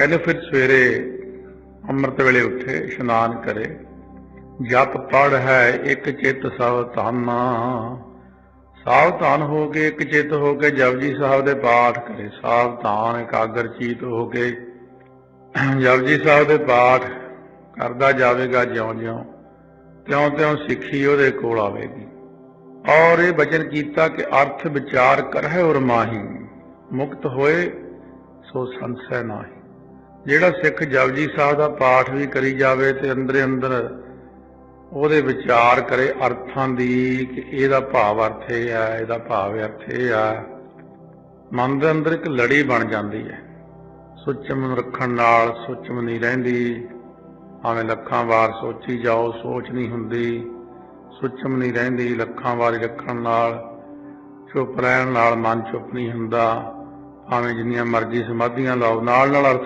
ਕਹਿੰਦੇ ਫਿਰ ਸਵੇਰੇ ਅੰਮ੍ਰਿਤ ਵੇਲੇ ਉੱਠੇ ਇਸ਼ਨਾਨ ਕਰੇ, ਜਪ ਪੜ ਹੈ ਇੱਕ ਚਿੱਤ ਸਭ ਸਾਵਧਾਨ ਹੋ ਕੇ ਇੱਕ ਚਿੱਤ ਹੋ ਕੇ ਜਪਜੀ ਸਾਹਿਬ ਦੇ ਪਾਠ ਕਰੇ, ਸਾਵਧਾਨ ਇਕਾਗਰ ਚੀਤ ਹੋ ਕੇ ਜਪਜੀ ਸਾਹਿਬ ਦੇ ਪਾਠ ਕਰਦਾ ਜਾਵੇਗਾ ਜਿਉਂ-ਜਿਉਂ ਤਿਉਂ-ਤਿਉਂ ਸਿੱਖੀ ਉਹਦੇ ਕੋਲ ਆਵੇਗੀ। ਔਰ ਇਹ ਬਚਨ ਕੀਤਾ ਕਿ ਅਰਥ ਵਿਚਾਰ ਕਰਹਿ ਔਰ ਮਾਹੀ, ਮੁਕਤ ਹੋਏ ਸੋ ਸੰਸੈ ਨਾਹੀ। ਜਿਹੜਾ ਸਿੱਖ ਜਪਜੀ ਸਾਹਿਬ ਦਾ ਪਾਠ ਵੀ ਕਰੀ ਜਾਵੇ ਤੇ ਅੰਦਰੇ ਅੰਦਰ ਉਹਦੇ ਵਿਚਾਰ ਕਰੇ ਅਰਥਾਂ ਦੀ ਕਿ ਇਹਦਾ ਭਾਵ ਅਰਥ ਇਹ ਆ, ਇਹਦਾ ਭਾਵ ਅਰਥ ਇਹ ਆ। ਮਨ ਦੇ ਅੰਦਰ ਇੱਕ ਲੜੀ ਬਣ ਜਾਂਦੀ ਹੈ। ਸੁਚਮ ਰੱਖਣ ਨਾਲ ਸੁਚਮ ਨਹੀਂ ਰਹਿੰਦੀ। ਭਾਵੇਂ ਲੱਖਾਂ ਵਾਰ ਸੋਚੀ ਜਾਓ, ਸੋਚ ਨਹੀਂ ਹੁੰਦੀ। ਸੁਚਮ ਨਹੀਂ ਰਹਿੰਦੀ ਲੱਖਾਂ ਵਾਰ ਰੱਖਣ ਨਾਲ। ਚੁੱਪ ਰਹਿਣ ਨਾਲ ਮਨ ਚੁੱਪ ਨਹੀਂ ਹੁੰਦਾ। ਭਾਵੇਂ ਜਿੰਨੀਆਂ ਮਰਜ਼ੀ ਸਮਾਧੀਆਂ ਲਾਓ, ਨਾਲ ਨਾਲ ਅਰਥ